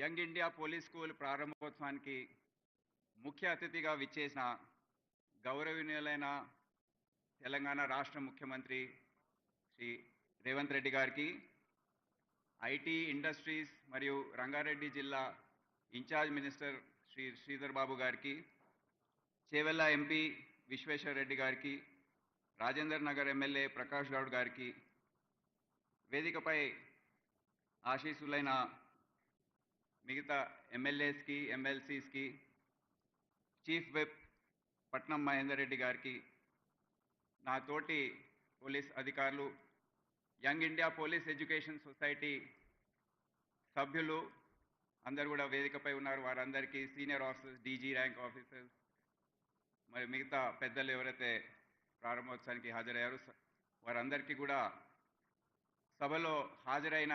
Young India police school ప్రారంభోత్సవానికి ముఖ్య అతిథిగా విచ్చేసిన గౌరవనీయులైన తెలంగాణ రాష్ట్ర ముఖ్యమంత్రి శ్రీ రేవంత్ రెడ్డి గారికి ఐటీ ఇండస్ట్రీస్ మరియు రంగారెడ్డి జిల్లా ఇన్ఛార్జ్ మినిస్టర్ శ్రీ శ్రీధర్ బాబు గారికి చేవెల్ల ఎంపీ విశ్వేశ్వర్ రెడ్డి గారికి రాజేందర్ నగర్ ఎమ్మెల్యే ప్రకాష్ గౌడ్ గారికి వేదికపై ఆశీస్సులైన మిగతా ఎమ్మెల్యేస్కి ఎమ్మెల్సీస్కి చీఫ్ విప్ పట్నం మహేందర్ రెడ్డి గారికి నా తోటి పోలీస్ అధికారులు young India police education society సభ్యులు అందరు కూడా వేదికపై ఉన్నారు. వారందరికీ senior officers D G rank officers మరి మిగతా పెద్దలు ఎవరైతే ప్రారంభోత్సవానికి హాజరయ్యారో వారందరికీ కూడా సభలో హాజరైన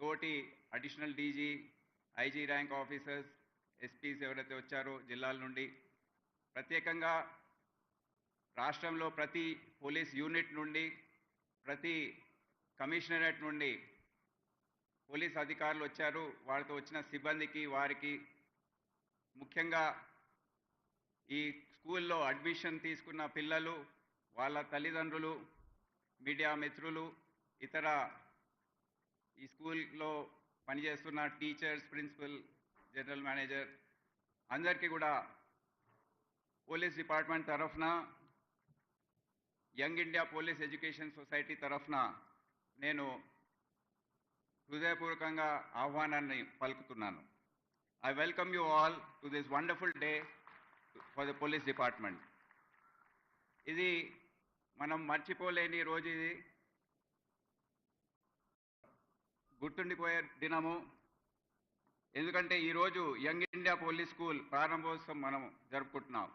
తోటి additional D G I G rank officers SPs ఎవరైతే వచ్చారో జిల్లాల నుండి. ప్రత్యేకంగా రాష్ట్రంలో ప్రతి పోలీస్ యూనిట్ నుండి ప్రతి కమిషనరేట్ నుండి పోలీస్ అధికారులు వచ్చారు. వారితో వచ్చిన సిబ్బందికి వారికి ముఖ్యంగా ఈ స్కూల్లో అడ్మిషన్ తీసుకున్న పిల్లలు వాళ్ళ తల్లిదండ్రులు మీడియా మిత్రులు ఇతర ఈ స్కూల్లో పనిచేస్తున్న టీచర్స్ ప్రిన్సిపల్ జనరల్ మేనేజర్ అందరికీ కూడా పోలీస్ డిపార్ట్మెంట్ తరఫున young India police education society తరఫున నేను హృదయపూర్వకంగా ఆహ్వానాన్ని పలుకుతున్నాను. I welcome you all to this wonderful day for the police department ఇది మనం మర్చిపోలేని రోజు ఇది. గుర్తుండిపోయే దినము. ఎందుకంటే ఈరోజు యంగ్ ఇండియా పోలీస్ స్కూల్ ప్రారంభోత్సవం మనం జరుపుకుంటున్నాం.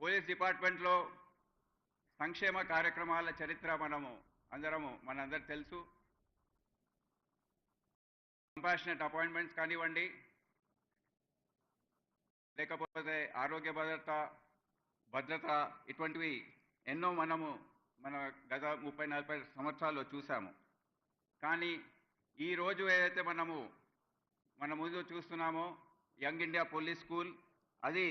పోలీస్ డిపార్ట్మెంట్లో సంక్షేమ కార్యక్రమాల చరిత్ర మనము అందరము మనందరు తెలుసు. కంపాషనెట్ అపాయింట్మెంట్స్ కానివ్వండి లేకపోతే ఆరోగ్య భద్రత భద్రత ఇటువంటివి ఎన్నో మనము మన గత ముప్పై నలభై సంవత్సరాలు చూసాము. కానీ ఈ రోజు ఏదైతే మనము మన ముందు చూస్తున్నామో యంగ్ ఇండియా పోలీస్ స్కూల్ అది